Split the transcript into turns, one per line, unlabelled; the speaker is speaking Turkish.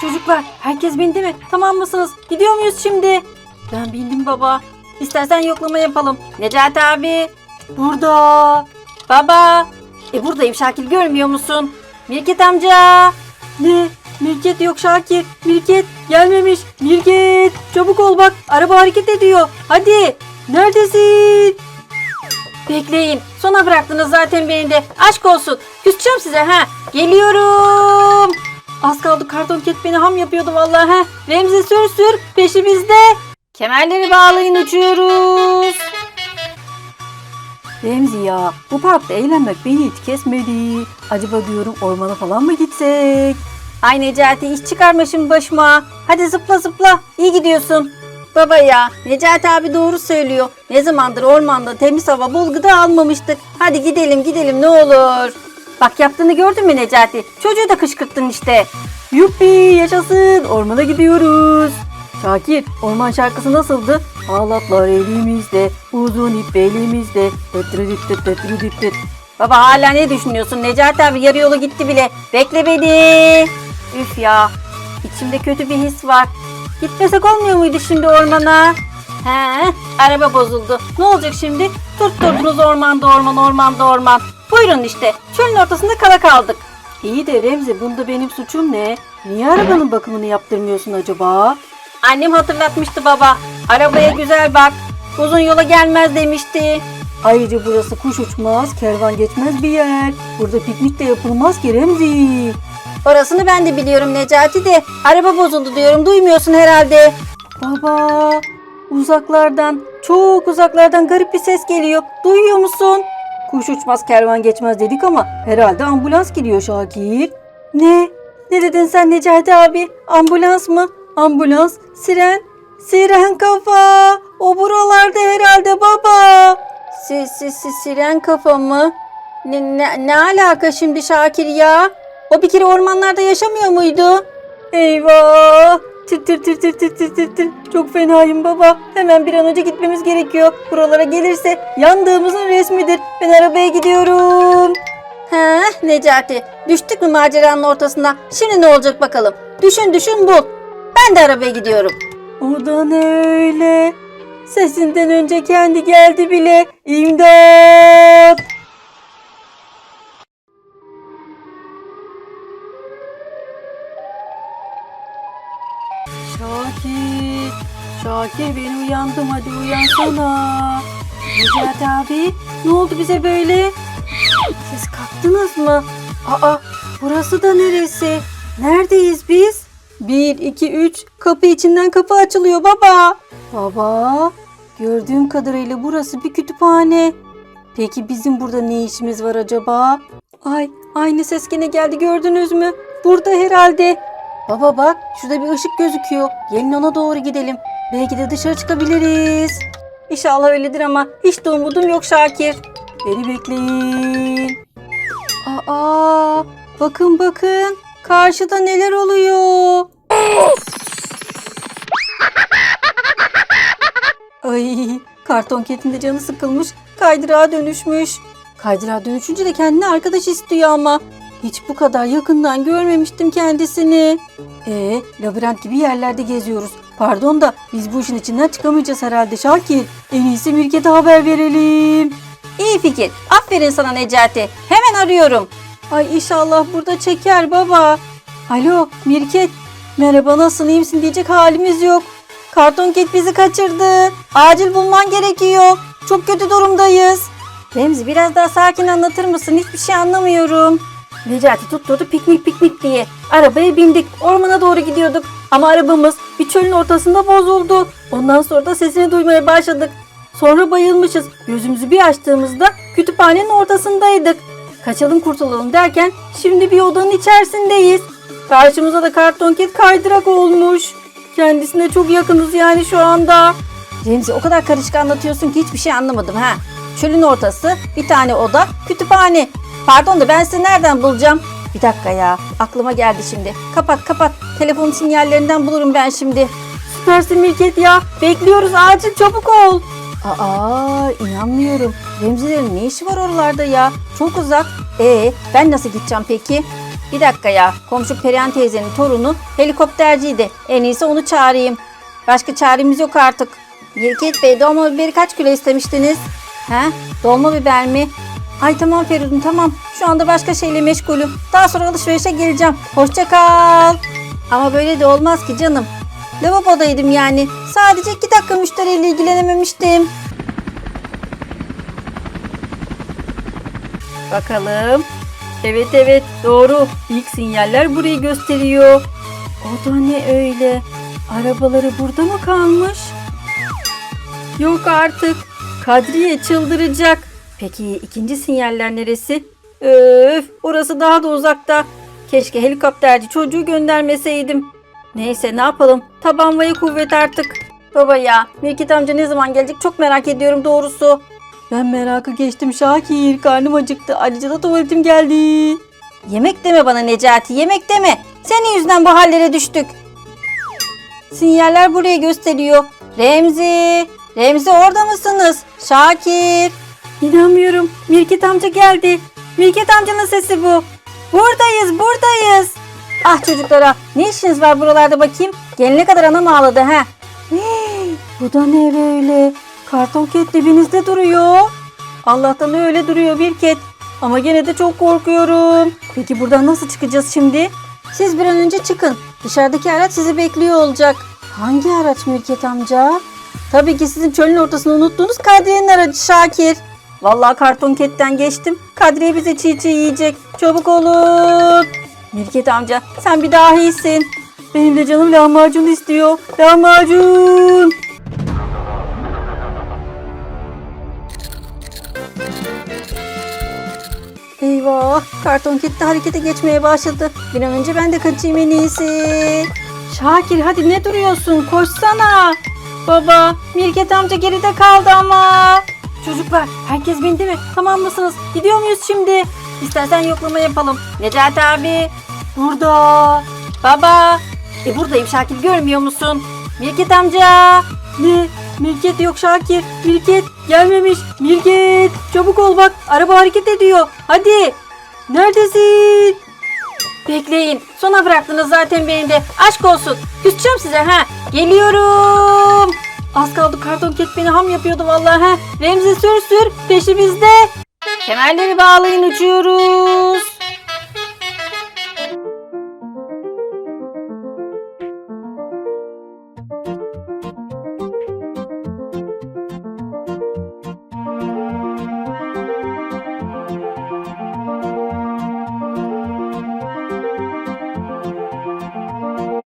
Çocuklar herkes bindi mi? Tamam mısınız? Gidiyor muyuz şimdi? Ben bindim baba. İstersen yoklama yapalım. Necati abi. Burada. Baba. E buradayım Şakir görmüyor musun? Mirket amca. Ne? Mirket yok Şakir. Mirket gelmemiş. Mirket çabuk ol bak. Araba hareket ediyor. Hadi. Neredesin? Bekleyin. Sona bıraktınız zaten beni de. Aşk olsun. Küseceğim size ha. Geliyorum. Az kaldı karton ket beni ham yapıyordu vallahi ha. Remzi sür sür peşimizde. Kemerleri bağlayın uçuyoruz. Remzi ya bu parkta eğlenmek beni hiç kesmedi. Acaba diyorum ormana falan mı gitsek? Ay Necati iş çıkarmışım başıma. Hadi zıpla zıpla. İyi gidiyorsun. Baba ya Necati abi doğru söylüyor. Ne zamandır ormanda temiz hava bol gıda almamıştık. Hadi gidelim gidelim ne olur. Bak yaptığını gördün mü Necati? Çocuğu da kışkırttın işte. Yuppi yaşasın ormana gidiyoruz. Şakir orman şarkısı nasıldı? Halatlar elimizde, uzun ip tıt. Baba hala ne düşünüyorsun? Necati abi yarı yolu gitti bile. Bekle beni. Üf ya. İçimde kötü bir his var. Gitmesek olmuyor muydu şimdi ormana? He, araba bozuldu. Ne olacak şimdi? Tutturdunuz ormanda orman ormanda orman. Buyurun işte. Çölün ortasında kala kaldık. İyi de Remzi bunda benim suçum ne? Niye arabanın bakımını yaptırmıyorsun acaba? Annem hatırlatmıştı baba. Arabaya güzel bak. Uzun yola gelmez demişti. Ayrıca burası kuş uçmaz, kervan geçmez bir yer. Burada piknik de yapılmaz ki Remzi. Orasını ben de biliyorum Necati de. Araba bozuldu diyorum duymuyorsun herhalde. Baba uzaklardan çok uzaklardan garip bir ses geliyor. Duyuyor musun? Kuş uçmaz kervan geçmez dedik ama herhalde ambulans geliyor Şakir. Ne? Ne dedin sen Necati abi? Ambulans mı? Ambulans, siren, siren kafa. O buralarda herhalde baba. Si, si, si, siren kafa mı? Ne, ne, ne alaka şimdi Şakir ya? O bir kere ormanlarda yaşamıyor muydu? Eyvah! Tir tir tir tir tir tir tir tir. Çok fenayım baba. Hemen bir an önce gitmemiz gerekiyor. Buralara gelirse yandığımızın resmidir. Ben arabaya gidiyorum. He Necati. Düştük mü maceranın ortasına? Şimdi ne olacak bakalım. Düşün düşün bul. Ben de arabaya gidiyorum. O da ne öyle? Sesinden önce kendi geldi bile. İmdat! Şakir, Şakir ben uyandım hadi uyansana. Necati abi ne oldu bize böyle? Siz kalktınız mı? Aa burası da neresi? Neredeyiz biz? 1, 2, 3 kapı içinden kapı açılıyor baba. Baba gördüğüm kadarıyla burası bir kütüphane. Peki bizim burada ne işimiz var acaba? Ay aynı ses gene geldi gördünüz mü? Burada herhalde. Baba bak şurada bir ışık gözüküyor. Gelin ona doğru gidelim. Belki de dışarı çıkabiliriz. İnşallah öyledir ama hiç de umudum yok Şakir. Beni bekleyin. Aa, bakın bakın. Karşıda neler oluyor? Ay, karton ketin canı sıkılmış. Kaydırağa dönüşmüş. Kaydırağa dönüşünce de kendine arkadaş istiyor ama. Hiç bu kadar yakından görmemiştim kendisini. Ee, labirent gibi yerlerde geziyoruz. Pardon da biz bu işin içinden çıkamayacağız herhalde Şakir. En iyisi Mirket'e haber verelim. İyi fikir. Aferin sana Necati. Hemen arıyorum. Ay inşallah burada çeker baba. Alo Mirket. Merhaba nasılsın iyi misin diyecek halimiz yok. Karton ket bizi kaçırdı. Acil bulman gerekiyor. Çok kötü durumdayız. Remzi biraz daha sakin anlatır mısın? Hiçbir şey anlamıyorum. Necati tutturdu piknik piknik diye. Arabaya bindik. Ormana doğru gidiyorduk. Ama arabamız bir çölün ortasında bozuldu. Ondan sonra da sesini duymaya başladık. Sonra bayılmışız. Gözümüzü bir açtığımızda kütüphanenin ortasındaydık. Kaçalım kurtulalım derken şimdi bir odanın içerisindeyiz. Karşımıza da karton ket kaydırak olmuş. Kendisine çok yakınız yani şu anda. Remzi o kadar karışık anlatıyorsun ki hiçbir şey anlamadım ha. Çölün ortası, bir tane oda, kütüphane. Pardon da ben sizi nereden bulacağım? Bir dakika ya, aklıma geldi şimdi. Kapat kapat, telefon sinyallerinden bulurum ben şimdi. Süpersin Mirket ya, bekliyoruz acil çabuk ol. Aa inanmıyorum. Remzilerin ne işi var oralarda ya? Çok uzak. Ee ben nasıl gideceğim peki? Bir dakika ya. Komşu Perihan teyzenin torunu helikopterciydi. En iyisi onu çağırayım. Başka çaremiz yok artık. Mirket Bey dolma biberi kaç kilo istemiştiniz? He? Dolma biber mi? Ay tamam Feridun tamam. Şu anda başka şeyle meşgulüm. Daha sonra alışverişe geleceğim. Hoşça kal. Ama böyle de olmaz ki canım. Lavabodaydım yani. Sadece iki dakika müşteriyle ilgilenememiştim. Bakalım. Evet evet doğru. İlk sinyaller burayı gösteriyor. O da ne öyle? Arabaları burada mı kalmış? Yok artık. Kadriye çıldıracak. Peki ikinci sinyaller neresi? Öf orası daha da uzakta. Keşke helikopterci çocuğu göndermeseydim. Neyse ne yapalım. Taban vayı kuvvet artık. Baba ya Mirket amca ne zaman gelecek çok merak ediyorum doğrusu. Ben merakı geçtim Şakir. Karnım acıktı. Ayrıca da tuvaletim geldi. Yemek deme bana Necati. Yemek deme. Senin yüzünden bu hallere düştük. Sinyaller buraya gösteriyor. Remzi. Remzi orada mısınız? Şakir. İnanmıyorum. Mirket amca geldi. Mirket amcanın sesi bu. Buradayız, buradayız. Ah çocuklara, ne işiniz var buralarda bakayım? Gelene kadar anam ağladı. Hey, bu da ne böyle? Karton ket dibinizde duruyor. Allah'tan öyle duruyor bir ket. Ama gene de çok korkuyorum. Peki buradan nasıl çıkacağız şimdi? Siz bir an önce çıkın. Dışarıdaki araç sizi bekliyor olacak. Hangi araç Mirket amca? Tabii ki sizin çölün ortasını unuttuğunuz Kadriye'nin aracı Şakir. Vallahi karton ketten geçtim. Kadriye bize çiğ çiğ yiyecek. Çabuk olun. Mirket amca sen bir dahisin. Benim de canım lahmacun istiyor. Lahmacun. Eyvah karton kette harekete geçmeye başladı. Bir an önce ben de kaçayım en iyisi. Şakir hadi ne duruyorsun koşsana. Baba Mirket amca geride kaldı ama. Çocuklar herkes bindi mi? Tamam mısınız? Gidiyor muyuz şimdi? İstersen yoklama yapalım. Necati abi. Burada. Baba. E buradayım Şakir görmüyor musun? Mirket amca. Ne? Mirket yok Şakir. Mirket gelmemiş. Mirket çabuk ol bak. Araba hareket ediyor. Hadi. Neredesin? Bekleyin. Sona bıraktınız zaten beni de. Aşk olsun. Küseceğim size ha. Geliyorum. Az kaldı karton ket beni ham yapıyordu vallahi ha. Remzi sür sür peşimizde. Kemerleri bağlayın uçuyoruz.